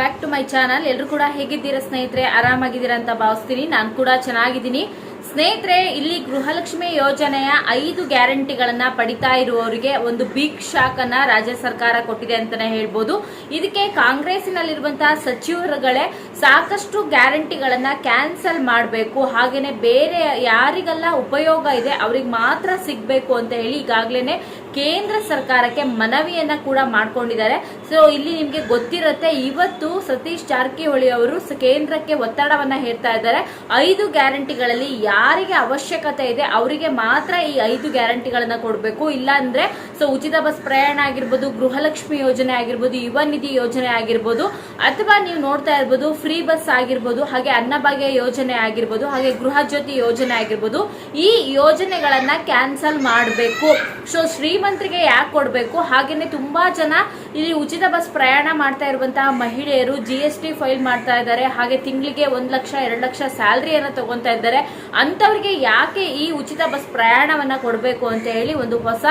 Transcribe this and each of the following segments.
Back to my channel ಎಲ್ಲರೂ ಕೂಡ ಹೇಗಿದ್ದೀರಾ ಸ್ನೇಹಿತರೆ? ಆರಾಮಾಗಿದ್ದೀರಾ ಅಂತ ಭಾವಿಸ್ತೀನಿ. ನಾನು ಕೂಡ ಚೆನ್ನಾಗಿದ್ದೀನಿ. ಸ್ನೇಹಿತರೆ, ಇಲ್ಲಿ ಗೃಹಲಕ್ಷ್ಮಿ ಯೋಜನೆಯ ಐದು ಗ್ಯಾರಂಟಿಗಳನ್ನ ಪಡಿತಾ ಇರುವವರಿಗೆ ಒಂದು ಬಿಗ್ ಶಾಕ್ ಅನ್ನ ರಾಜ್ಯ ಸರ್ಕಾರ ಕೊಟ್ಟಿದೆ ಅಂತಾನೆ ಹೇಳ್ಬೋದು. ಇದಕ್ಕೆ ಕಾಂಗ್ರೆಸ್ನಲ್ಲಿರುವಂತಹ ಸಚಿವರುಗಳೇ ಸಾಕಷ್ಟು ಗ್ಯಾರಂಟಿಗಳನ್ನ ಕ್ಯಾನ್ಸಲ್ ಮಾಡಬೇಕು. ಹಾಗೇನೆ ಬೇರೆ ಯಾರಿಗೆಲ್ಲ ಉಪಯೋಗ ಇದೆ, ಅವ್ರಿಗೆ ಮಾತ್ರ ಸಿಗಬೇಕು ಅಂತ ಹೇಳಿ ಈಗಾಗಲೇ ಕೇಂದ್ರ ಸರ್ಕಾರಕ್ಕೆ ಮನವಿಯನ್ನ ಕೂಡ ಮಾಡ್ಕೊಂಡಿದ್ದಾರೆ. ಸೊ ಇಲ್ಲಿ ನಿಮ್ಗೆ ಗೊತ್ತಿರುತ್ತೆ, ಇವತ್ತು ಸತೀಶ್ ಜಾರಕಿಹೊಳಿ ಅವರು ಕೇಂದ್ರಕ್ಕೆ ಒತ್ತಡವನ್ನ ಹೇರ್ತಾ ಇದ್ದಾರೆ. ಐದು ಗ್ಯಾರಂಟಿಗಳಲ್ಲಿ ಯಾರಿಗೆ ಅವಶ್ಯಕತೆ ಇದೆ, ಅವರಿಗೆ ಮಾತ್ರ ಈ ಐದು ಗ್ಯಾರಂಟಿಗಳನ್ನ ಕೊಡಬೇಕು. ಇಲ್ಲ ಅಂದ್ರೆ ಸೊ, ಉಚಿತ ಬಸ್ ಪ್ರಯಾಣ ಆಗಿರ್ಬೋದು, ಗೃಹಲಕ್ಷ್ಮಿ ಯೋಜನೆ ಆಗಿರ್ಬೋದು, ಯುವ ನಿಧಿ ಯೋಜನೆ ಆಗಿರ್ಬೋದು, ಅಥವಾ ನೀವು ನೋಡ್ತಾ ಇರ್ಬೋದು ಬಸ್ ಆಗಿರ್ಬೋದು, ಹಾಗೆ ಅನ್ನಭಾಗ್ಯ ಯೋಜನೆ ಆಗಿರ್ಬೋದು, ಹಾಗೆ ಗೃಹ ಜ್ಯೋತಿ ಯೋಜನೆ ಆಗಿರ್ಬೋದು, ಈ ಯೋಜನೆಗಳನ್ನ ಕ್ಯಾನ್ಸಲ್ ಮಾಡಬೇಕು. ಸೊ ಶ್ರೀಮಂತರಿಗೆ ಯಾಕೆ ಕೊಡಬೇಕು? ಹಾಗೇನೆ ತುಂಬಾ ಜನ ಇಲ್ಲಿ ಉಚಿತ ಬಸ್ ಪ್ರಯಾಣ ಮಾಡ್ತಾ ಇರುವಂತಹ ಮಹಿಳೆಯರು ಜಿ ಎಸ್ ಟಿ ಫೈಲ್ ಮಾಡ್ತಾ ಇದ್ದಾರೆ. ಹಾಗೆ ತಿಂಗಳಿಗೆ ಒಂದ್ ಲಕ್ಷ, ಎರಡು ಲಕ್ಷ ಸ್ಯಾಲ್ರಿಯನ್ನು ತಗೊಂತಾ ಇದ್ದಾರೆ. ಅಂತವ್ರಿಗೆ ಯಾಕೆ ಈ ಉಚಿತ ಬಸ್ ಪ್ರಯಾಣವನ್ನ ಕೊಡಬೇಕು ಅಂತ ಹೇಳಿ ಒಂದು ಹೊಸ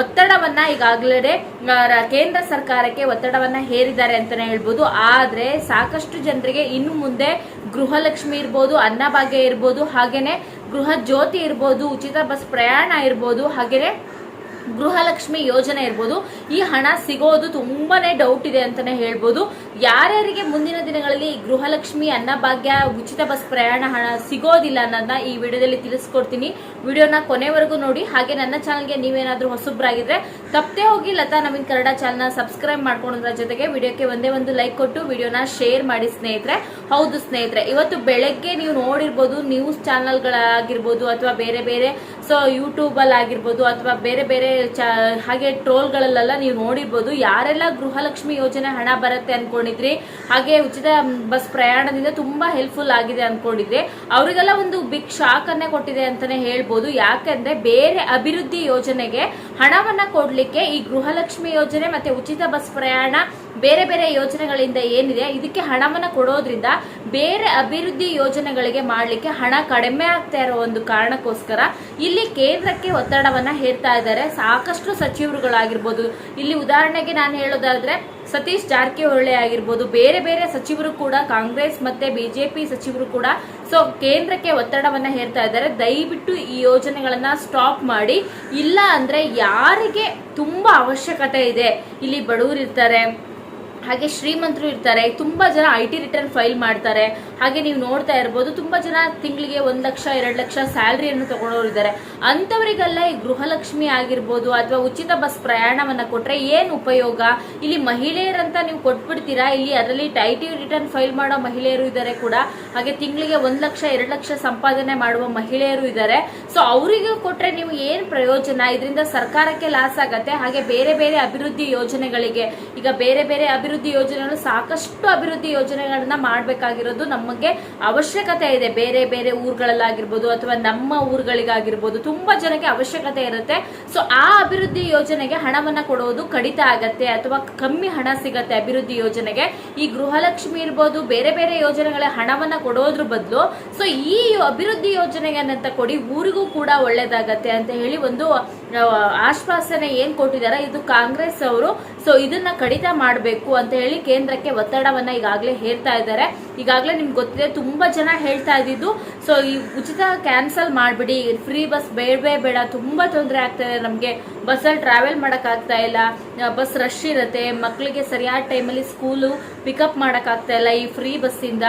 ಒತ್ತಡವನ್ನ ಈಗಾಗಲೇ ಕೇಂದ್ರ ಸರ್ಕಾರಕ್ಕೆ ಒತ್ತಡವನ್ನ ಹೇರಿದ್ದಾರೆ ಅಂತಾನೆ ಹೇಳ್ಬೋದು. ಆದ್ರೆ ಸಾಕಷ್ಟು ಜನರಿಗೆ ಇನ್ನು ಮುಂದೆ ಗೃಹಲಕ್ಷ್ಮಿ ಇರ್ಬೋದು, ಅನ್ನಭಾಗ್ಯ ಇರ್ಬೋದು, ಹಾಗೇನೆ ಗೃಹ ಜ್ಯೋತಿ ಇರ್ಬೋದು, ಉಚಿತ ಬಸ್ ಪ್ರಯಾಣ ಇರ್ಬೋದು, ಹಾಗೇನೆ ಗೃಹಲಕ್ಷ್ಮಿ ಯೋಜನೆ ಇರ್ಬೋದು, ಈ ಹಣ ಸಿಗೋದು ತುಂಬಾನೇ ಡೌಟ್ ಇದೆ ಅಂತಾನೆ ಹೇಳ್ಬೋದು. ಯಾರ್ಯಾರಿಗೆ ಮುಂದಿನ ದಿನಗಳಲ್ಲಿ ಗೃಹಲಕ್ಷ್ಮಿ ಅನ್ನಭಾಗ್ಯ ಉಚಿತ ಬಸ್ ಪ್ರಯಾಣ ಹಣ ಸಿಗೋದಿಲ್ಲ ಅನ್ನೋದನ್ನ ಈ ವಿಡಿಯೋದಲ್ಲಿ ತಿಳಿಸ್ಕೊಡ್ತೀನಿ. ವಿಡಿಯೋನ ಕೊನೆವರೆಗೂ ನೋಡಿ. ಹಾಗೆ ನನ್ನ ಚಾನಲ್ಗೆ ನೀವೇನಾದರೂ ಹೊಸಬ್ರಾಗಿದ್ರೆ ತಪ್ಪದೆ ಹೋಗಿ ಲತಾ ನವೀನ್ ಕನ್ನಡ ಚಾನಲ್ನ ಸಬ್ಸ್ಕ್ರೈಬ್ ಮಾಡ್ಕೊಳೋದ್ರ ಜೊತೆಗೆ ವಿಡಿಯೋಕ್ಕೆ ಒಂದೇ ಒಂದು ಲೈಕ್ ಕೊಟ್ಟು ವಿಡಿಯೋನ ಶೇರ್ ಮಾಡಿ ಸ್ನೇಹಿತರೆ. ಹೌದು ಸ್ನೇಹಿತರೆ, ಇವತ್ತು ಬೆಳಗ್ಗೆ ನೀವು ನೋಡಿರ್ಬೋದು ನ್ಯೂಸ್ ಚಾನಲ್ಗಳಾಗಿರ್ಬೋದು ಅಥವಾ ಬೇರೆ ಬೇರೆ ಸೊ ಯೂಟ್ಯೂಬಲ್ಲಿ ಆಗಿರ್ಬೋದು ಅಥವಾ ಬೇರೆ ಬೇರೆ ಹಾಗೆ ಟ್ರೋಲ್ಗಳಲ್ಲೆಲ್ಲ ನೀವು ನೋಡಿರ್ಬೋದು ಯಾರೆಲ್ಲ ಗೃಹಲಕ್ಷ್ಮಿ ಯೋಜನೆ ಹಣ ಬರುತ್ತೆ ಅನ್ಕೊಂಡಿದ್ರಿ, ಹಾಗೆ ಉಚಿತ ಬಸ್ ಪ್ರಯಾಣದಿಂದ ತುಂಬಾ ಹೆಲ್ಪ್ಫುಲ್ ಆಗಿದೆ ಅನ್ಕೊಂಡಿದ್ರೆ, ಅವರಿಗೆಲ್ಲ ಒಂದು ಬಿಗ್ ಶಾಕ್ ಅನ್ನೇ ಕೊಟ್ಟಿದೆ ಅಂತಾನೆ ಹೇಳ್ಬೋದು. ಯಾಕಂದ್ರೆ ಬೇರೆ ಅಭಿವೃದ್ಧಿ ಯೋಜನೆಗೆ ಹಣವನ್ನ ಕೊಡ್ಲಿಕ್ಕೆ ಈ ಗೃಹಲಕ್ಷ್ಮಿ ಯೋಜನೆ ಮತ್ತೆ ಉಚಿತ ಬಸ್ ಪ್ರಯಾಣ ಬೇರೆ ಬೇರೆ ಯೋಜನೆಗಳಿಂದ ಏನಿದೆ, ಇದಕ್ಕೆ ಹಣವನ್ನ ಕೊಡೋದ್ರಿಂದ ಬೇರೆ ಅಭಿವೃದ್ಧಿ ಯೋಜನೆಗಳಿಗೆ ಮಾಡಲಿಕ್ಕೆ ಹಣ ಕಡಿಮೆ ಆಗ್ತಾ ಇರೋ ಒಂದು ಕಾರಣಕ್ಕೋಸ್ಕರ ಇಲ್ಲಿ ಕೇಂದ್ರಕ್ಕೆ ಒತ್ತಡವನ್ನ ಹೇರ್ತಾ ಇದ್ದಾರೆ. ಸಾಕಷ್ಟು ಸಚಿವರುಗಳಾಗಿರ್ಬೋದು. ಇಲ್ಲಿ ಉದಾಹರಣೆಗೆ ನಾನು ಹೇಳೋದಾದ್ರೆ ಸತೀಶ್ ಜಾರಕಿಹೊಳಿ ಆಗಿರ್ಬೋದು, ಬೇರೆ ಬೇರೆ ಸಚಿವರು ಕೂಡ, ಕಾಂಗ್ರೆಸ್ ಮತ್ತೆ ಬಿಜೆಪಿ ಸಚಿವರು ಕೂಡ, ಸೊ ಕೇಂದ್ರಕ್ಕೆ ಒತ್ತಡವನ್ನ ಹೇರ್ತಾ ಇದ್ದಾರೆ. ದಯವಿಟ್ಟು ಈ ಯೋಜನೆಗಳನ್ನ ಸ್ಟಾಪ್ ಮಾಡಿ. ಇಲ್ಲ ಅಂದ್ರೆ ಯಾರಿಗೆ ತುಂಬಾ ಅವಶ್ಯಕತೆ ಇದೆ. ಇಲ್ಲಿ ಬಡವರು ಇರ್ತಾರೆ ಹಾಗೆ ಶ್ರೀಮಂತರು ಇರ್ತಾರೆ, ತುಂಬಾ ಜನ ಐ ಟಿ ರಿಟರ್ನ್ ಫೈಲ್ ಮಾಡ್ತಾರೆ. ಹಾಗೆ ನೀವು ನೋಡ್ತಾ ಇರ್ಬೋದು, ತುಂಬಾ ಜನ ತಿಂಗಳಿಗೆ ಒಂದು ಲಕ್ಷ, ಎರಡು ಲಕ್ಷ ಸ್ಯಾಲ್ರಿಯನ್ನು ತಗೊಳ್ಳೋರು ಇದ್ದಾರೆ. ಅಂಥವರಿಗೆಲ್ಲ ಈ ಗೃಹಲಕ್ಷ್ಮಿ ಆಗಿರ್ಬೋದು ಅಥವಾ ಉಚಿತ ಬಸ್ ಪ್ರಯಾಣವನ್ನ ಕೊಟ್ಟರೆ ಏನು ಉಪಯೋಗ? ಇಲ್ಲಿ ಮಹಿಳೆಯರಂತ ನೀವು ಕೊಟ್ಬಿಡ್ತೀರಾ? ಇಲ್ಲಿ ಅದರಲ್ಲಿ ಐ ಟಿ ರಿಟರ್ನ್ ಫೈಲ್ ಮಾಡೋ ಮಹಿಳೆಯರು ಇದ್ದಾರೆ ಕೂಡ. ಹಾಗೆ ತಿಂಗಳಿಗೆ ಒಂದು ಲಕ್ಷ, ಎರಡು ಲಕ್ಷ ಸಂಪಾದನೆ ಮಾಡುವ ಮಹಿಳೆಯರು ಇದ್ದಾರೆ. ಸೊ ಅವರಿಗೆ ಕೊಟ್ಟರೆ ನೀವು ಏನು ಪ್ರಯೋಜನ? ಇದರಿಂದ ಸರ್ಕಾರಕ್ಕೆ ಲಾಸ್ ಆಗತ್ತೆ. ಹಾಗೆ ಬೇರೆ ಬೇರೆ ಅಭಿವೃದ್ಧಿ ಯೋಜನೆಗಳಿಗೆ. ಈಗ ಬೇರೆ ಬೇರೆ ಅಭಿವೃದ್ಧಿ ಯೋಜನೆಗಳು ಸಾಕಷ್ಟು ಅಭಿವೃದ್ಧಿ ಯೋಜನೆಗಳನ್ನ ಮಾಡಬೇಕಾಗಿರೋದು ನಮಗೆ ಅವಶ್ಯಕತೆ ಇದೆ. ಬೇರೆ ಬೇರೆ ಊರುಗಳಲ್ಲಾಗಿರ್ಬೋದು ಅಥವಾ ನಮ್ಮ ಊರುಗಳಿಗಾಗಿರ್ಬೋದು ತುಂಬಾ ಜನಕ್ಕೆ ಅವಶ್ಯಕತೆ ಇರುತ್ತೆ. ಸೊ ಆ ಅಭಿವೃದ್ಧಿ ಯೋಜನೆಗೆ ಹಣವನ್ನ ಕೊಡೋದು ಕಡಿತ ಆಗತ್ತೆ ಅಥವಾ ಕಮ್ಮಿ ಹಣ ಸಿಗತ್ತೆ ಅಭಿವೃದ್ಧಿ ಯೋಜನೆಗೆ. ಈ ಗೃಹಲಕ್ಷ್ಮಿ ಇರ್ಬೋದು, ಬೇರೆ ಬೇರೆ ಯೋಜನೆಗಳ ಹಣವನ್ನ ಕೊಡೋದ್ರ ಬದಲು. ಸೊ ಈ ಅಭಿವೃದ್ಧಿ ಯೋಜನೆಗನ್ನಂತ ಕೊಡಿ ಊರಿಗೂ ಕೂಡ ಒಳ್ಳೇದಾಗತ್ತೆ ಅಂತ ಹೇಳಿ ಒಂದು ಆಶ್ವಾಸನೆ ಏನ್ ಕೊಟ್ಟಿದ್ದಾರೆ ಇದು ಕಾಂಗ್ರೆಸ್ ಅವರು. ಸೊ ಇದನ್ನ ಕಡಿತ ಮಾಡಬೇಕು ಅಂತ ಹೇಳಿ ಕೇಂದ್ರಕ್ಕೆ ಒತ್ತಡವನ್ನ ಈಗಾಗಲೇ ಹೇರ್ತಾ ಇದ್ದಾರೆ. ಈಗಾಗಲೇ ನಿಮ್ಗೆ ಗೊತ್ತಿದೆ, ತುಂಬಾ ಜನ ಹೇಳ್ತಾ ಇದ್ದಿದ್ದು. ಸೊ ಈ ಉಚಿತ ಕ್ಯಾನ್ಸಲ್ ಮಾಡ್ಬಿಡಿ. ಫ್ರೀ ಬಸ್ ಬೇಡವೇ ಬೇಡ ತುಂಬಾ ತೊಂದರೆ ಆಗ್ತಾ ಇದೆ ನಮಗೆ. ಬಸ್ಸಲ್ಲಿ ಟ್ರಾವೆಲ್ ಮಾಡಕ್ ಆಗ್ತಾ ಇಲ್ಲ. ಬಸ್ ರಶ್ ಇರುತ್ತೆ. ಮಕ್ಕಳಿಗೆ ಸರಿಯಾದ ಟೈಮಲ್ಲಿ ಸ್ಕೂಲು ಪಿಕಪ್ ಮಾಡಕ್ ಆಗ್ತಾ ಇಲ್ಲ ಈ ಫ್ರೀ ಬಸ್ಸಿಂದ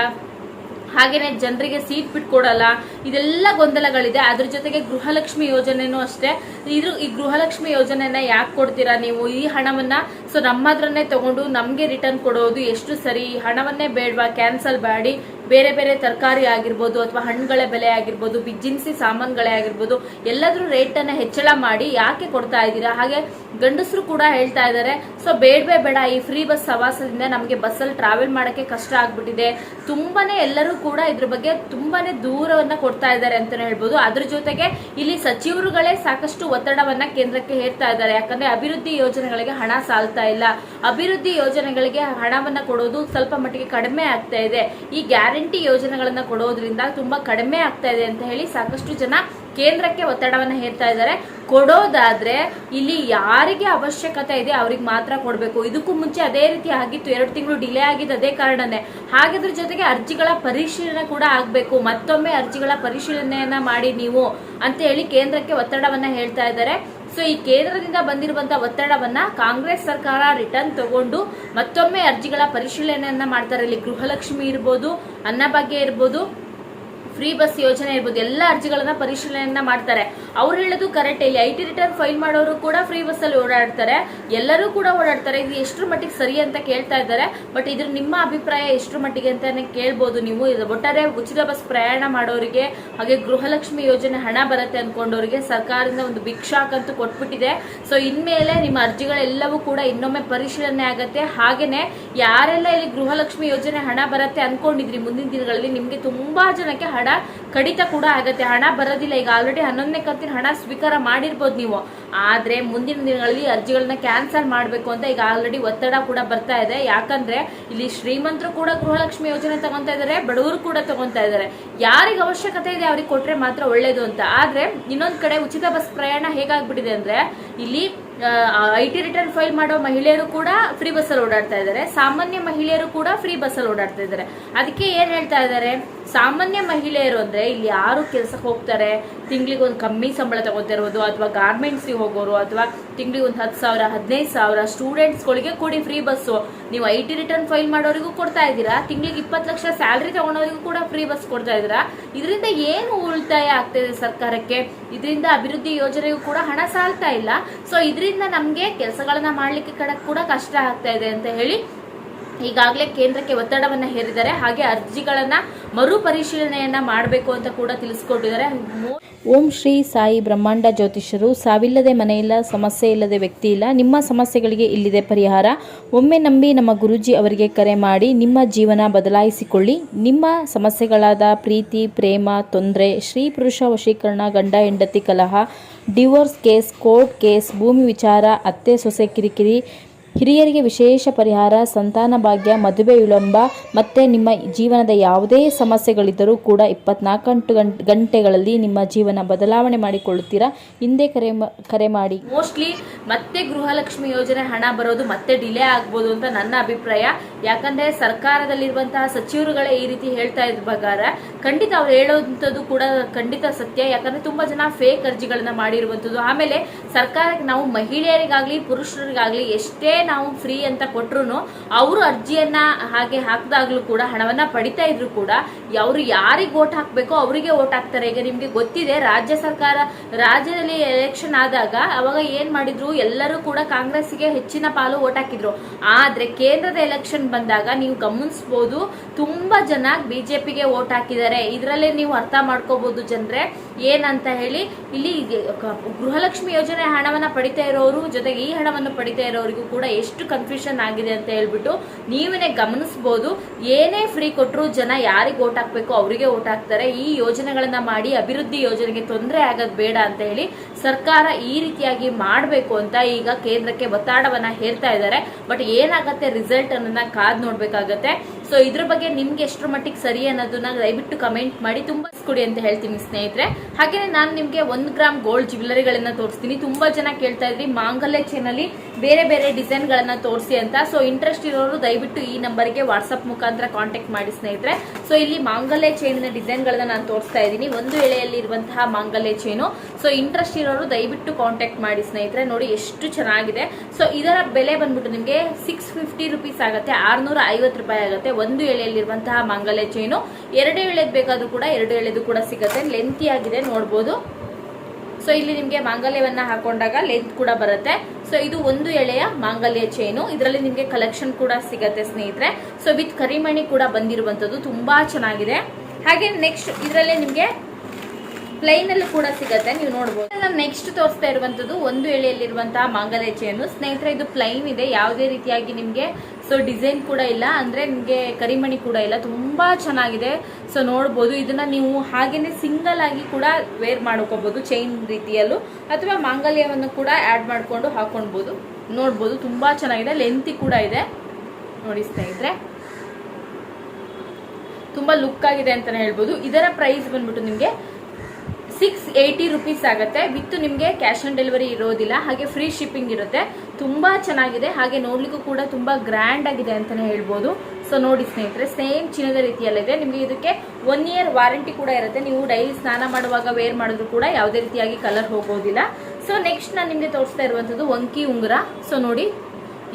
ಹಾಗೇನೆ ಜನರಿಗೆ ಸೀಟ್ ಬಿಟ್ಕೊಡಲ್ಲ ಇದೆಲ್ಲ ಗೊಂದಲಗಳಿದೆ. ಅದ್ರ ಜೊತೆಗೆ ಗೃಹಲಕ್ಷ್ಮಿ ಯೋಜನೆನೂ ಅಷ್ಟೇ. ಇದ್ರ, ಈ ಗೃಹಲಕ್ಷ್ಮಿ ಯೋಜನೆನ ಯಾಕೆ ಕೊಡ್ತೀರಾ ನೀವು? ಈ ಹಣವನ್ನ ಸೊ ನಮ್ಮ ಹತ್ರನೇ ತಗೊಂಡು ನಮ್ಗೆ ರಿಟರ್ನ್ ಕೊಡೋದು ಎಷ್ಟು ಸರಿ? ಈ ಹಣವನ್ನೇ ಬೇಡವಾ? ಕ್ಯಾನ್ಸಲ್ ಮಾಡಿ. ಬೇರೆ ಬೇರೆ ತರಕಾರಿ ಆಗಿರ್ಬೋದು ಅಥವಾ ಹಣ್ಣುಗಳ ಬೆಲೆ ಆಗಿರ್ಬೋದು ಬಿಜ್ಜಿನ್ಸಿ ಸಾಮಾನುಗಳೇ ಆಗಿರ್ಬೋದು, ಎಲ್ಲಾದರೂ ರೇಟನ್ನು ಹೆಚ್ಚಳ ಮಾಡಿ ಯಾಕೆ ಕೊಡ್ತಾ ಇದ್ದೀರಾ? ಹಾಗೆ ಗಂಡಸರು ಕೂಡ ಹೇಳ್ತಾ ಇದ್ದಾರೆ, ಸೊ ಬೇಡವೇ ಬೇಡ, ಈ ಫ್ರೀ ಬಸ್ ಸವಾಸದಿಂದ ನಮಗೆ ಬಸ್ಸಲ್ಲಿ ಟ್ರಾವೆಲ್ ಮಾಡಕ್ಕೆ ಕಷ್ಟ ಆಗಿಬಿಟ್ಟಿದೆ. ತುಂಬಾನೇ ಎಲ್ಲರೂ ಕೂಡ ಇದ್ರ ಬಗ್ಗೆ ತುಂಬಾನೇ ದೂರವನ್ನ ಕೊಡ್ತಾ ಇದ್ದಾರೆ ಅಂತಲೇ ಹೇಳ್ಬೋದು. ಅದ್ರ ಜೊತೆಗೆ ಇಲ್ಲಿ ಸಚಿವರುಗಳೇ ಸಾಕಷ್ಟು ಒತ್ತಡವನ್ನ ಕೇಂದ್ರಕ್ಕೆ ಹೇರ್ತಾ ಇದ್ದಾರೆ. ಯಾಕಂದ್ರೆ ಅಭಿವೃದ್ಧಿ ಯೋಜನೆಗಳಿಗೆ ಹಣ ಸಾಲ್ತಾ ಇಲ್ಲ. ಅಭಿವೃದ್ಧಿ ಯೋಜನೆಗಳಿಗೆ ಹಣವನ್ನ ಕೊಡೋದು ಸ್ವಲ್ಪ ಮಟ್ಟಿಗೆ ಕಡಿಮೆ ಆಗ್ತಾ ಇದೆ. ಈ ಗ್ಯಾರಂಟಿ ಯೋಜನೆಗಳನ್ನ ಕೊಡೋದ್ರಿಂದ ತುಂಬಾ ಕಡಿಮೆ ಆಗ್ತಾ ಇದೆ ಅಂತ ಹೇಳಿ ಸಾಕಷ್ಟು ಜನ ಕೇಂದ್ರಕ್ಕೆ ಒತ್ತಡವನ್ನ ಹೇರ್ತಾ ಇದ್ದಾರೆ. ಕೊಡೋದಾದ್ರೆ ಇಲ್ಲಿ ಯಾರಿಗೆ ಅವಶ್ಯಕತೆ ಇದೆ ಅವ್ರಿಗೆ ಮಾತ್ರ ಕೊಡಬೇಕು. ಇದಕ್ಕೂ ಮುಂಚೆ ಅದೇ ರೀತಿ ಆಗಿತ್ತು. ಎರಡು ತಿಂಗಳು ಡಿಲೇ ಆಗಿದ್ದು ಅದೇ ಕಾರಣನೇ. ಹಾಗಿದ್ರ ಜೊತೆಗೆ ಅರ್ಜಿಗಳ ಪರಿಶೀಲನೆ ಕೂಡ ಆಗಬೇಕು. ಮತ್ತೊಮ್ಮೆ ಅರ್ಜಿಗಳ ಪರಿಶೀಲನೆಯನ್ನ ಮಾಡಿ ನೀವು ಅಂತ ಹೇಳಿ ಕೇಂದ್ರಕ್ಕೆ ಒತ್ತಡವನ್ನ ಹೇಳ್ತಾ ಇದ್ದಾರೆ. ಸೊ ಈ ಕೇಂದ್ರದಿಂದ ಬಂದಿರುವಂತಹ ಒತ್ತಡವನ್ನ ಕಾಂಗ್ರೆಸ್ ಸರ್ಕಾರ ರಿಟರ್ನ್ ತಗೊಂಡು ಮತ್ತೊಮ್ಮೆ ಅರ್ಜಿಗಳ ಪರಿಶೀಲನೆಯನ್ನ ಮಾಡ್ತಾರೆ. ಇಲ್ಲಿ ಗೃಹಲಕ್ಷ್ಮಿ ಇರ್ಬೋದು ಅನ್ನಭಾಗ್ಯ ಇರ್ಬೋದು ಫ್ರೀ ಬಸ್ ಯೋಜನೆ ಇರ್ಬೋದು, ಎಲ್ಲ ಅರ್ಜಿಗಳನ್ನ ಪರಿಶೀಲನೆಯನ್ನ ಮಾಡ್ತಾರೆ. ಅವ್ರು ಹೇಳೋದು ಕರೆಕ್ಟ್ ಇಲ್ಲಿ ಐ ಟಿ ರಿಟರ್ನ್ ಫೈಲ್ ಮಾಡೋರು ಕೂಡ ಫ್ರೀ ಬಸ್ ಅಲ್ಲಿ ಓಡಾಡ್ತಾರೆ. ಎಲ್ಲರೂ ಕೂಡ ಓಡಾಡ್ತಾರೆ. ಇದು ಎಷ್ಟರ ಮಟ್ಟಿಗೆ ಸರಿ ಅಂತ ಕೇಳ್ತಾ ಇದ್ದಾರೆ. ಬಟ್ ಇದ್ರ ನಿಮ್ಮ ಅಭಿಪ್ರಾಯ ಎಷ್ಟರ ಮಟ್ಟಿಗೆ ಅಂತಾನೆ ಕೇಳ್ಬೋದು ನೀವು. ಒಟ್ಟಾರೆ ಉಚಿತ ಬಸ್ ಪ್ರಯಾಣ ಮಾಡೋರಿಗೆ, ಹಾಗೆ ಗೃಹಲಕ್ಷ್ಮಿ ಯೋಜನೆ ಹಣ ಬರುತ್ತೆ ಅನ್ಕೊಂಡವರಿಗೆ ಸರ್ಕಾರದಿಂದ ಒಂದು ಶಾಕ್ ಅಂತೂ ಕೊಟ್ಬಿಟ್ಟಿದೆ. ಸೊ ಇನ್ಮೇಲೆ ನಿಮ್ಮ ಅರ್ಜಿಗಳೆಲ್ಲವೂ ಕೂಡ ಇನ್ನೊಮ್ಮೆ ಪರಿಶೀಲನೆ ಆಗತ್ತೆ. ಹಾಗೇನೆ ಯಾರೆಲ್ಲ ಇಲ್ಲಿ ಗೃಹಲಕ್ಷ್ಮಿ ಯೋಜನೆ ಹಣ ಬರುತ್ತೆ ಅನ್ಕೊಂಡಿದ್ರಿ ಮುಂದಿನ ದಿನಗಳಲ್ಲಿ, ನಿಮ್ಗೆ ತುಂಬಾ ಜನಕ್ಕೆ ಹಣ ಕಡಿತ ಕೂಡ ಆಗುತ್ತೆ. ಹಣ ಬರೋದಿಲ್ಲ. ಈಗ ಆಲ್ರೆಡಿ ಹನ್ನೊಂದನೇ ಕಂತಿನ ಹಣ ಸ್ವೀಕಾರ ಮಾಡಿರ್ಬೋದು ನೀವು. ಆದ್ರೆ ಮುಂದಿನ ದಿನಗಳಲ್ಲಿ ಅರ್ಜಿಗಳನ್ನ ಕ್ಯಾನ್ಸಲ್ ಮಾಡಬೇಕು ಅಂತ ಈಗ ಆಲ್ರೆಡಿ ಒತ್ತಡ ಕೂಡ ಬರ್ತಾ ಇದೆ. ಯಾಕಂದ್ರೆ ಇಲ್ಲಿ ಶ್ರೀಮಂತರು ಕೂಡ ಗೃಹಲಕ್ಷ್ಮಿ ಯೋಜನೆ ತಗೊಂತಾ ಇದ್ದಾರೆ ಬಡವರು ಕೂಡ ತಗೊಂತಾ ಇದ್ದಾರೆ ಯಾರಿಗೆ ಅವಶ್ಯಕತೆ ಇದೆ ಅವ್ರಿಗೆ ಕೊಟ್ರೆ ಮಾತ್ರ ಒಳ್ಳೇದು ಅಂತ. ಆದ್ರೆ ಇನ್ನೊಂದ್ ಕಡೆ ಉಚಿತ ಬಸ್ ಪ್ರಯಾಣ ಹೇಗಾಗ್ಬಿಟ್ಟಿದೆ ಅಂದ್ರೆ ಇಲ್ಲಿ ಐ ಟಿ ರಿಟರ್ನ್ ಫೈಲ್ ಮಾಡೋ ಮಹಿಳೆಯರು ಕೂಡ ಫ್ರೀ ಬಸ್ಸಲ್ಲಿ ಓಡಾಡ್ತಾ ಇದ್ದಾರೆ. ಸಾಮಾನ್ಯ ಮಹಿಳೆಯರು ಕೂಡ ಫ್ರೀ ಬಸ್ಸಲ್ಲಿ ಓಡಾಡ್ತಾ ಇದ್ದಾರೆ. ಅದಕ್ಕೆ ಏನ್ ಹೇಳ್ತಾ ಇದ್ದಾರೆ? ಸಾಮಾನ್ಯ ಮಹಿಳೆಯರು ಅಂದ್ರೆ ಇಲ್ಲಿ ಯಾರು ಕೆಲ್ಸಕ್ಕೆ ಹೋಗ್ತಾರೆ? ತಿಂಗಳಿಗೆ ಒಂದು ಕಮ್ಮಿ ಸಂಬಳ ತಗೋತಿರೋದು ಅಥವಾ ಗಾರ್ಮೆಂಟ್ಸ್ ಹೋಗೋರು ಅಥವಾ ತಿಂಗಳಿಗೆ ಒಂದು ಹತ್ತು ಸಾವಿರ, ಹದಿನೈದು ಸಾವಿರ ಸ್ಟೂಡೆಂಟ್ಸ್ಗಳಿಗೆ ಕೊಡಿ ಫ್ರೀ ಬಸ್ಸು ನೀವು ಐ ಟಿ ರಿಟರ್ನ್ ಫೈಲ್ ಮಾಡೋರಿಗೂ ಕೊಡ್ತಾ ಇದ್ದೀರಾ? ತಿಂಗಳಿಗೆ ಇಪ್ಪತ್ತು ಲಕ್ಷ ಸ್ಯಾಲ್ರಿ ತಗೊಳೋರಿಗೂ ಕೂಡ ಫ್ರೀ ಬಸ್ ಕೊಡ್ತಾ ಇದ್ದೀರಾ? ಇದರಿಂದ ಏನು ಉಳಿತಾಯ ಆಗ್ತಿದೆ ಸರ್ಕಾರಕ್ಕೆ? ಇದರಿಂದ ಅಭಿವೃದ್ಧಿ ಯೋಜನೆಗೂ ಕೂಡ ಹಣ ಸಾಲ್ತಾ ಇಲ್ಲ. ಸೊ ಇದರಿಂದ ನಮಗೆ ಕೆಲಸಗಳನ್ನ ಮಾಡ್ಲಿಕ್ಕೆ ಕೂಡ ಕಷ್ಟ ಆಗ್ತಾ ಇದೆ ಅಂತ ಹೇಳಿ ಈಗಾಗಲೇ ಕೇಂದ್ರಕ್ಕೆ ಒತ್ತಡವನ್ನು ಹೇರಿದ್ದಾರೆ. ಹಾಗೆ ಅರ್ಜಿಗಳನ್ನ ಮರು ಪರಿಶೀಲನೆಯನ್ನ ಮಾಡಬೇಕು ಅಂತ ಕೂಡ ತಿಳಿಸ್ಕೊಟ್ಟಿದ್ದಾರೆ. ಓಂ ಶ್ರೀ ಸಾಯಿ ಬ್ರಹ್ಮಾಂಡ ಜ್ಯೋತಿಷರು ಸಾವಿಲ್ಲದೆ ಮನೆಯಿಲ್ಲ ಸಮಸ್ಯೆ ಇಲ್ಲದೆ ವ್ಯಕ್ತಿ ಇಲ್ಲ, ನಿಮ್ಮ ಸಮಸ್ಯೆಗಳಿಗೆ ಇಲ್ಲಿದೆ ಪರಿಹಾರ. ಒಮ್ಮೆ ನಂಬಿ ನಮ್ಮ ಗುರುಜಿ ಅವರಿಗೆ ಕರೆ ಮಾಡಿ ನಿಮ್ಮ ಜೀವನ ಬದಲಾಯಿಸಿಕೊಳ್ಳಿ. ನಿಮ್ಮ ಸಮಸ್ಯೆಗಳಾದ ಪ್ರೀತಿ, ಪ್ರೇಮ, ತೊಂದರೆ ಶ್ರೀ ಪುರುಷ ವಶೀಕರಣ, ಗಂಡ, ಹೆಂಡತಿ ಕಲಹ, ಡಿವೋರ್ಸ್ ಕೇಸ್, ಕೋರ್ಟ್ ಕೇಸ್, ಭೂಮಿ ವಿಚಾರ, ಅತ್ತೆ ಸೊಸೆ ಕಿರಿಕಿರಿ ಹಿರಿಯರಿಗೆ ವಿಶೇಷ ಪರಿಹಾರ, ಸಂತಾನ ಭಾಗ್ಯ, ಮದುವೆ ವಿಳಂಬ, ಮತ್ತು ನಿಮ್ಮ ಜೀವನದ ಯಾವುದೇ ಸಮಸ್ಯೆಗಳಿದ್ದರೂ ಕೂಡ ಇಪ್ಪತ್ನಾಲ್ಕು ಗಂಟು ಗಂಟ್ ಗಂಟೆಗಳಲ್ಲಿ ನಿಮ್ಮ ಜೀವನ ಬದಲಾವಣೆ ಮಾಡಿಕೊಳ್ಳುತ್ತೀರಾ? ಹಿಂದೆ ಕರೆ ಕರೆ ಮಾಡಿ. ಮೋಸ್ಟ್ಲಿ ಮತ್ತೆ ಗೃಹಲಕ್ಷ್ಮಿ ಯೋಜನೆ ಹಣ ಬರೋದು ಮತ್ತೆ ಡಿಲೇ ಆಗ್ಬೋದು ಅಂತ ನನ್ನ ಅಭಿಪ್ರಾಯ. ಯಾಕಂದ್ರೆ ಸರ್ಕಾರದಲ್ಲಿರುವಂತಹ ಸಚಿವರುಗಳೇ ಈ ರೀತಿ ಹೇಳ್ತಾ ಇದ್ದ ಪ್ರಕಾರ ಖಂಡಿತ ಅವ್ರು ಹೇಳೋವಂಥದ್ದು ಕೂಡ ಖಂಡಿತ ಸತ್ಯ. ಯಾಕಂದ್ರೆ ತುಂಬಾ ಜನ ಫೇಕ್ ಅರ್ಜಿಗಳನ್ನು ಮಾಡಿರುವಂಥದ್ದು. ಆಮೇಲೆ ಸರ್ಕಾರಕ್ಕೆ ನಾವು ಮಹಿಳೆಯರಿಗಾಗ್ಲಿ, ಪುರುಷರಿಗಾಗ್ಲಿ ಎಷ್ಟೇ ನಾವು ಫ್ರೀ ಅಂತ ಕೊಟ್ರು ಅವರು ಅರ್ಜಿಯನ್ನ ಹಾಗೆ ಹಾಕಿದಾಗ್ಲೂ ಕೂಡ, ಹಣವನ್ನ ಪಡಿತಾ ಇದ್ರು ಕೂಡ ಅವರು ಯಾರಿಗೆ ಓಟ್ ಹಾಕ್ಬೇಕೋ ಅವರಿಗೆ ಓಟ್ ಹಾಕ್ತಾರೆ. ಈಗ ನಿಮ್ಗೆ ಗೊತ್ತಿದೆ, ರಾಜ್ಯ ಸರ್ಕಾರ ರಾಜ್ಯದಲ್ಲಿ ಎಲೆಕ್ಷನ್ ಆದಾಗ ಅವಾಗ ಏನ್ ಮಾಡಿದ್ರು? ಎಲ್ಲರೂ ಕೂಡ ಕಾಂಗ್ರೆಸ್ಗೆ ಹೆಚ್ಚಿನ ಪಾಲು ಓಟ್ ಹಾಕಿದ್ರು. ಆದ್ರೆ ಕೇಂದ್ರದ ಎಲೆಕ್ಷನ್ ಬಂದಾಗ ನೀವು ಗಮನಿಸಬಹುದು ತುಂಬಾ ಜನ ಬಿಜೆಪಿಗೆ ಓಟ್ ಹಾಕಿದ್ದಾರೆ. ಇದರಲ್ಲೇ ನೀವು ಅರ್ಥ ಮಾಡ್ಕೋಬಹುದು ಜನರೇ. ಏನಂತ ಹೇಳಿ, ಇಲ್ಲಿ ಗೃಹಲಕ್ಷ್ಮಿ ಯೋಜನೆ ಹಣವನ್ನ ಪಡಿತಾ ಇರೋರು ಜೊತೆಗೆ ಈ ಹಣವನ್ನು ಪಡಿತಾ ಇರೋರಿಗೂ ಕೂಡ ಎಷ್ಟು ಕನ್ಫ್ಯೂಷನ್ ಆಗಿದೆ ಅಂತ ಹೇಳ್ಬಿಟ್ಟು ನೀವೇ ಗಮನಿಸ್ಬೋದು, ಏನೇ ಫ್ರೀ ಕೊಟ್ಟರು ಜನ ಯಾರಿಗೆ ಓಟ್ ಹಾಕ್ಬೇಕು ಅವರಿಗೆ ಓಟ್ ಹಾಕ್ತಾರೆ. ಈ ಯೋಜನೆಗಳನ್ನ ಮಾಡಿ ಅಭಿವೃದ್ಧಿ ಯೋಜನೆಗೆ ತೊಂದರೆ ಆಗೋದು ಬೇಡ ಅಂತ ಹೇಳಿ ಸರ್ಕಾರ ಈ ರೀತಿಯಾಗಿ ಮಾಡಬೇಕು ಅಂತ ಈಗ ಕೇಂದ್ರಕ್ಕೆ ಒತ್ತಡವನ್ನ ಹೇರ್ತಾ ಇದ್ದಾರೆ. ಬಟ್ ಏನಾಗುತ್ತೆ ರಿಸಲ್ಟ್ ಅನ್ನೋದನ್ನ ಕಾದ್ ನೋಡ್ಬೇಕಾಗತ್ತೆ. ಸೊ ಇದ್ರ ಬಗ್ಗೆ ನಿಮ್ಗೆ ಎಷ್ಟರ ಮಟ್ಟಿಗೆ ಸರಿ ಅನ್ನೋದನ್ನ ದಯವಿಟ್ಟು ಕಮೆಂಟ್ ಮಾಡಿ, ತುಂಬಾ ಕೊಡಿ ಅಂತ ಹೇಳ್ತೀನಿ ಸ್ನೇಹಿತರೆ. ಹಾಗೇನೆ ನಾನು ನಿಮ್ಗೆ ಒಂದು ಗ್ರಾಮ್ ಗೋಲ್ಡ್ ಜ್ಯುವೆಲರಿಗಳನ್ನ ತೋರಿಸ್ತೀನಿ. ತುಂಬಾ ಜನ ಕೇಳ್ತಾ ಇದ್ರಿ, ಮಾಂಗಲ್ಯ ಚೇನಲ್ಲಿ ಬೇರೆ ಬೇರೆ ಡಿಸೈನ್ ಗಳನ್ನ ತೋರಿಸಿ ಅಂತ. ಸೊ ಇಂಟ್ರೆಸ್ಟ್ ಇರೋರು ದಯವಿಟ್ಟು ಈ ನಂಬರ್ಗೆ ವಾಟ್ಸಪ್ ಮುಖಾಂತರ ಕಾಂಟ್ಯಾಕ್ಟ್ ಮಾಡಿ ಸ್ನೇಹಿತರೆ. ಸೊ ಇಲ್ಲಿ ಮಾಂಗಲ್ಯ ಚೈನಿನ ಡಿಸೈನ್ ಗಳನ್ನ ನಾನು ತೋರಿಸ್ತಾ ಇದ್ದೀನಿ. ಒಂದು ಎಳೆಯಲ್ಲಿ ಇರುವಂತಹ ಮಾಂಗಲ್ಯ ಚೈನು ಸೊ ಇಂಟ್ರೆಸ್ಟ್ ಇರೋರು ದಯವಿಟ್ಟು ಕಾಂಟ್ಯಾಕ್ಟ್ ಮಾಡಿ ಸ್ನೇಹಿತರೆ. ನೋಡಿ ಎಷ್ಟು ಚೆನ್ನಾಗಿದೆ. ಸೊ ಇದರ ಬೆಲೆ ಬಂದ್ಬಿಟ್ಟು ನಿಮಗೆ ಸಿಕ್ಸ್ ಫಿಫ್ಟಿ ರುಪೀಸ್ ಆಗುತ್ತೆ. ಆರ್ನೂರ ಐವತ್ತು ರೂಪಾಯಿ ಆಗುತ್ತೆ. ಒಂದು ಎಳೆಯಲ್ಲಿರುವಂತಹ ಮಾಂಗಲ್ಯ ಚೈನು ಎರಡು ಎಳೆದು ಬೇಕಾದ್ರೂ ಕೂಡ ಎರಡು ಎಳೆದು ಕೂಡ ಸಿಗುತ್ತೆ. ಲೆಂತಿ ಆಗಿದೆ. ನೋಡ್ಬೋದು. ಸೊ ಇಲ್ಲಿ ನಿಮಗೆ ಮಾಂಗಲ್ಯವನ್ನ ಹಾಕೊಂಡಾಗ ಲೆಂತ್ ಕೂಡ ಬರುತ್ತೆ. ಸೊ ಇದು ಒಂದು ಎಳೆಯ ಮಾಂಗಲ್ಯ ಚೈನು ಇದರಲ್ಲಿ ನಿಮಗೆ ಕಲೆಕ್ಷನ್ ಕೂಡ ಸಿಗತ್ತೆ ಸ್ನೇಹಿತರೆ. ಸೊ ವಿತ್ ಕರಿಮಣಿ ಕೂಡ ಬಂದಿರುವಂತದ್ದು ತುಂಬಾ ಚೆನ್ನಾಗಿದೆ. ಹಾಗೆ ನೆಕ್ಸ್ಟ್ ಇದರಲ್ಲೇ ನಿಮಗೆ ಪ್ಲೈನ್ ಅಲ್ಲಿ ಕೂಡ ಸಿಗತ್ತೆ. ನೀವು ನೋಡಬಹುದು ನಾನು ನೆಕ್ಸ್ಟ್ ತೋರಿಸ್ತಾ ಇರುವಂತದ್ದು ಒಂದು ಎಳೆಯಲ್ಲಿರುವಂತಹ ಮಾಂಗಲ್ಯ ಚೈನು ಸ್ನೇಹಿತರೆ, ಇದು ಪ್ಲೈನ್ ಇದೆ. ಯಾವುದೇ ರೀತಿಯಾಗಿ ನಿಮಗೆ ಸೊ ಡಿಸೈನ್ ಕೂಡ ಇಲ್ಲ, ಅಂದ್ರೆ ನಿಮಗೆ ಕರಿಮಣಿ ಕೂಡ ಇಲ್ಲ. ತುಂಬಾ ಚೆನ್ನಾಗಿದೆ. ಸೊ ನೋಡ್ಬೋದು. ಇದನ್ನ ನೀವು ಹಾಗೇನೆ ಸಿಂಗಲ್ ಆಗಿ ಕೂಡ ವೇರ್ ಮಾಡ್ಕೋಬೋದು ಚೈನ್ ರೀತಿಯಲ್ಲೂ. ಅಥವಾ ಮಾಂಗಲ್ಯವನ್ನು ಕೂಡ ಆಡ್ ಮಾಡ್ಕೊಂಡು ಹಾಕೊಳ್ಬಹುದು ನೋಡ್ಬೋದು, ತುಂಬಾ ಚೆನ್ನಾಗಿದೆ. ಲೆಂತಿ ಕೂಡ ಇದೆ. ನೋಡಿ ಸ್ನೇಹಿತರೆ. ತುಂಬಾ ಲುಕ್ ಆಗಿದೆ ಅಂತಲೇ ಹೇಳ್ಬೋದು. ಇದರ ಪ್ರೈಸ್ ಬಂದ್ಬಿಟ್ಟು ನಿಮಗೆ ಸಿಕ್ಸ್ ಏಯ್ಟಿ ರುಪೀಸ್ ಆಗುತ್ತೆ. ವಿತ್ ನಿಮಗೆ ಕ್ಯಾಶ್ ಆನ್ ಡೆಲಿವರಿ ಇರೋದಿಲ್ಲ. ಹಾಗೆ ಫ್ರೀ ಶಿಪ್ಪಿಂಗ್ ಇರುತ್ತೆ. ತುಂಬ ಚೆನ್ನಾಗಿದೆ. ಹಾಗೆ ನೋಡ್ಲಿಕ್ಕೂ ಕೂಡ ತುಂಬ ಗ್ರ್ಯಾಂಡ್ ಆಗಿದೆ ಅಂತಲೇ ಹೇಳ್ಬೋದು. ಸೊ ನೋಡಿ ಸ್ನೇಹಿತರೆ ಸೇಮ್ ಚಿನ್ನದ ರೀತಿಯಲ್ಲಿದೆ. ನಿಮಗೆ ಇದಕ್ಕೆ ಒನ್ ಇಯರ್ ವಾರಂಟಿ ಕೂಡ ಇರುತ್ತೆ. ನೀವು ಡೈಲಿ ಸ್ನಾನ ಮಾಡುವಾಗ ವೇರ್ ಮಾಡಿದ್ರು ಕೂಡ ಯಾವುದೇ ರೀತಿಯಾಗಿ ಕಲರ್ ಹೋಗೋದಿಲ್ಲ. ಸೊ ನೆಕ್ಸ್ಟ್ ನಾನು ನಿಮಗೆ ತೋರಿಸ್ತಾ ಇರುವಂಥದ್ದು ಒಂಕಿ ಉಂಗುರ. ಸೊ ನೋಡಿ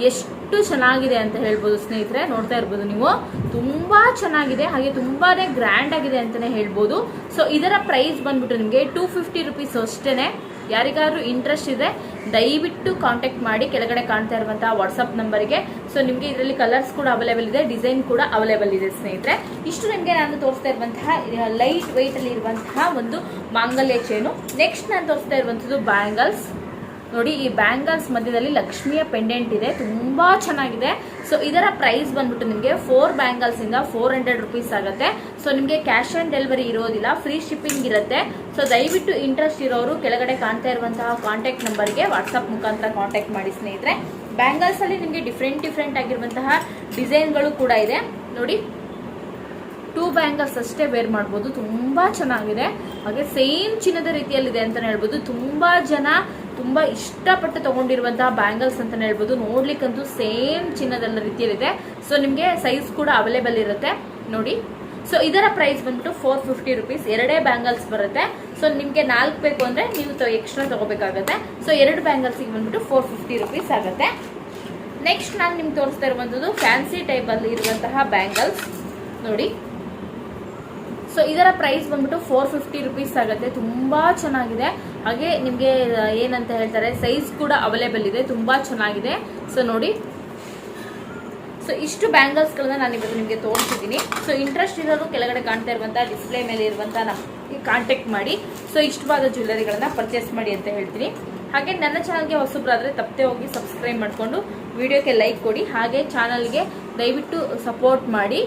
ಎಷ್ಟು ಚೆನ್ನಾಗಿದೆ ಅಂತ ಹೇಳ್ಬೋದು ಸ್ನೇಹಿತರೆ, ನೋಡ್ತಾ ಇರ್ಬೋದು ನೀವು. ತುಂಬ ಚೆನ್ನಾಗಿದೆ, ಹಾಗೆ ತುಂಬಾ ಗ್ರ್ಯಾಂಡ್ ಆಗಿದೆ ಅಂತಲೇ ಹೇಳ್ಬೋದು. ಸೊ ಇದರ ಪ್ರೈಸ್ ಬಂದ್ಬಿಟ್ಟು ನಿಮಗೆ ಟೂ ಫಿಫ್ಟಿ ರುಪೀಸ್ ಅಷ್ಟೇ ಯಾರಿಗಾದ್ರೂ ಇಂಟ್ರೆಸ್ಟ್ ಇದೆ ದಯವಿಟ್ಟು ಕಾಂಟ್ಯಾಕ್ಟ್ ಮಾಡಿ, ಕೆಳಗಡೆ ಕಾಣ್ತಾ ಇರುವಂತಹ ವಾಟ್ಸಪ್ ನಂಬರ್ಗೆ ಸೊ ನಿಮಗೆ ಇದರಲ್ಲಿ ಕಲರ್ಸ್ ಕೂಡ ಅವೈಲೇಬಲ್ ಇದೆ ಡಿಸೈನ್ ಕೂಡ ಅವೈಲೇಬಲ್ ಇದೆ ಸ್ನೇಹಿತರೆ. ಇಷ್ಟು ನಿಮಗೆ ನಾನು ತೋರಿಸ್ತಾ ಇರುವಂತಹ ಲೈಟ್ ಅಲ್ಲಿ ಇರುವಂತಹ ಒಂದು ಮಾಂಗಲ್ಯ ಚೇನು ನೆಕ್ಸ್ಟ್ ನಾನು ತೋರಿಸ್ತಾ ಇರುವಂಥದ್ದು ಬ್ಯಾಂಗಲ್ಸ್ ನೋಡಿ, ಈ ಬ್ಯಾಂಗಲ್ಸ್ ಮಧ್ಯದಲ್ಲಿ ಲಕ್ಷ್ಮಿಯ ಪೆಂಡೆಂಟ್ ಇದೆ, ತುಂಬಾ ಚೆನ್ನಾಗಿದೆ. ಸೊ ಇದರ ಪ್ರೈಸ್ ಬಂದ್ಬಿಟ್ಟು ನಿಮಗೆ ಫೋರ್ ಬ್ಯಾಂಗಲ್ಸ್ ಇಂದ ಫೋರ್ ಹಂಡ್ರೆಡ್ ರುಪೀಸ್ ಆಗುತ್ತೆ. ಸೊ ನಿಮಗೆ ಕ್ಯಾಶ್ ಆನ್ ಡೆಲಿವರಿ ಇರೋದಿಲ್ಲ ಫ್ರೀ ಶಿಪ್ಪಿಂಗ್ ಇರುತ್ತೆ. ಸೊ ದಯವಿಟ್ಟು ಇಂಟ್ರೆಸ್ಟ್ ಇರೋರು ಕೆಳಗಡೆ ಕಾಣ್ತಾ ಇರುವಂತಹ ಕಾಂಟ್ಯಾಕ್ಟ್ ನಂಬರ್ಗೆ ವಾಟ್ಸಪ್ ಮುಖಾಂತರ ಕಾಂಟ್ಯಾಕ್ಟ್ ಮಾಡಿ, ಸ್ನೇಹಿತರೆ. ಬ್ಯಾಂಗಲ್ಸ್ ಅಲ್ಲಿ ನಿಮಗೆ ಡಿಫ್ರೆಂಟ್ ಡಿಫ್ರೆಂಟ್ ಆಗಿರುವಂತಹ ಡಿಸೈನ್ಗಳು ಕೂಡ ಇದೆ. ನೋಡಿ ಟೂ ಬ್ಯಾಂಗಲ್ಸ್ ಅಷ್ಟೇ ವೇರ್ ಮಾಡ್ಬೋದು, ತುಂಬಾ ಚೆನ್ನಾಗಿದೆ. ಹಾಗೆ ಸೇಮ್ ಚಿನ್ನದ ರೀತಿಯಲ್ಲಿದೆ ಅಂತಾನೆ ಹೇಳ್ಬೋದು. ತುಂಬಾ ಜನ ತುಂಬಾ ಇಷ್ಟಪಟ್ಟು ತಗೊಂಡಿರುವಂತಹ ಬ್ಯಾಂಗಲ್ಸ್ ಅಂತಾನೆ ಹೇಳ್ಬೋದು. ನೋಡ್ಲಿಕ್ಕಂತೂ ಸೇಮ್ ಚಿನ್ನದ ರೀತಿಯಲ್ಲಿದೆ. ಸೊ ನಿಮಗೆ ಸೈಜ್ ಕೂಡ ಅವೈಲೇಬಲ್ ಇರುತ್ತೆ. ನೋಡಿ. ಸೊ ಇದರ ಪ್ರೈಸ್ ಬಂದ್ಬಿಟ್ಟು ಫೋರ್ ಫಿಫ್ಟಿ ರುಪೀಸ್ ಎರಡೇ ಬ್ಯಾಂಗಲ್ಸ್ ಬರುತ್ತೆ. ಸೊ ನಿಮಗೆ ನಾಲ್ಕು ಬೇಕು ಅಂದ್ರೆ ನೀವು ಎಕ್ಸ್ಟ್ರಾ ತಗೋಬೇಕಾಗತ್ತೆ. ಸೊ ಎರಡು ಬ್ಯಾಂಗಲ್ಸಿಗೆ ಬಂದ್ಬಿಟ್ಟು ಫೋರ್ ಫಿಫ್ಟಿ ರುಪೀಸ್ ಆಗುತ್ತೆ. ನೆಕ್ಸ್ಟ್ ನಾನು ನಿಮ್ಗೆ ತೋರಿಸ್ತಾ ಇರುವಂತದ್ದು ಫ್ಯಾನ್ಸಿ ಟೈಪಲ್ಲಿ ಇರುವಂತಹ ಬ್ಯಾಂಗಲ್ಸ್. ನೋಡಿ. ಸೊ ಇದರ ಪ್ರೈಸ್ ಬಂದ್ಬಿಟ್ಟು ಫೋರ್ ಫಿಫ್ಟಿ ರುಪೀಸ್ ಆಗುತ್ತೆ. ತುಂಬಾ ಚೆನ್ನಾಗಿದೆ. ಹಾಗೆ ನಿಮಗೆ ಏನಂತ ಹೇಳ್ತಾರೆ ಸೈಜ್ ಕೂಡ ಅವೈಲೇಬಲ್ ಇದೆ, ತುಂಬ ಚೆನ್ನಾಗಿದೆ. ಸೊ ನೋಡಿ. ಸೊ ಇಷ್ಟು ಬ್ಯಾಂಗಲ್ಸ್ಗಳನ್ನ ನಾನು ಇವತ್ತು ನಿಮಗೆ ತೋರಿಸಿದ್ದೀನಿ. ಸೊ ಇಂಟ್ರೆಸ್ಟ್ ಇರೋರು ಕೆಳಗಡೆ ಕಾಣ್ತಾ ಇರುವಂಥ ಡಿಸ್ಪ್ಲೇ ಮೇಲೆ ಇರುವಂಥ ನಮಗೆ ಕಾಂಟ್ಯಾಕ್ಟ್ ಮಾಡಿ. ಸೊ ಇಷ್ಟವಾದ ಜ್ಯುವೆಲ್ಲರಿಗಳನ್ನು ಪರ್ಚೇಸ್ ಮಾಡಿ ಅಂತ ಹೇಳ್ತೀನಿ. ಹಾಗೆ, ನನ್ನ ಚಾನಲ್ಗೆ ಹೊಸಬ್ರಾದರೆ ತಪ್ಪದೆ ಹೋಗಿ ಸಬ್ಸ್ಕ್ರೈಬ್ ಮಾಡಿಕೊಂಡು ವಿಡಿಯೋಕ್ಕೆ ಲೈಕ್ ಕೊಡಿ. ಹಾಗೆ ಚಾನಲ್ಗೆ ದಯವಿಟ್ಟು ಸಪೋರ್ಟ್ ಮಾಡಿ.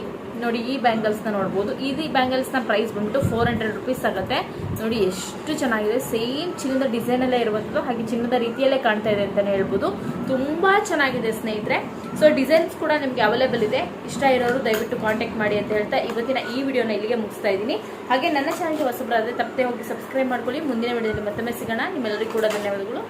ನೋಡಿ, ಈ ಬ್ಯಾಂಗಲ್ಸ್ನ ನೋಡ್ಬೋದು. ಈ ಬ್ಯಾಂಗಲ್ಸ್ನ ಪ್ರೈಸ್ ಬಂದ್ಬಿಟ್ಟು ಫೋರ್ ಹಂಡ್ರೆಡ್ ರುಪೀಸ್ ಆಗುತ್ತೆ. ನೋಡಿ, ಎಷ್ಟು ಚೆನ್ನಾಗಿದೆ. ಸೇಮ್ ಚಿನ್ನದ ಡಿಸೈನ್ ಅಲ್ಲೇ ಇರುವಂಥದ್ದು ಹಾಗೆ ಚಿನ್ನದ ರೀತಿಯಲ್ಲೇ ಕಾಣ್ತಾ ಇದೆ ಅಂತಲೇ ಹೇಳ್ಬೋದು. ತುಂಬಾ ಚೆನ್ನಾಗಿದೆ ಸ್ನೇಹಿತರೆ. ಸೊ ಡಿಸೈನ್ಸ್ ಕೂಡ ನಿಮಗೆ ಅವೈಲೇಬಲ್ ಇದೆ. ಇಷ್ಟ ಇರೋರು ದಯವಿಟ್ಟು ಕಾಂಟ್ಯಾಕ್ಟ್ ಮಾಡಿ ಅಂತ ಹೇಳ್ತಾ ಇವತ್ತಿನ ಈ ವಿಡಿಯೋನ ಇಲ್ಲಿಗೆ ಮುಗಿಸ್ತಾ ಇದ್ದೀನಿ. ಹಾಗೆ ನನ್ನ ಚಾನಲ್ಗೆ ಹೊಸಬರಾದರೆ ತಪ್ಪದೆ ಹೋಗಿ ಸಬ್ಸ್ಕ್ರೈಬ್ ಮಾಡ್ಕೊಳ್ಳಿ. ಮುಂದಿನ ವಿಡಿಯೋದಲ್ಲಿ ಮತ್ತೊಮ್ಮೆ ಸಿಗೋಣ. ನಿಮ್ಮೆಲ್ಲರಿಗೂ ಕೂಡ ಧನ್ಯವಾದಗಳು.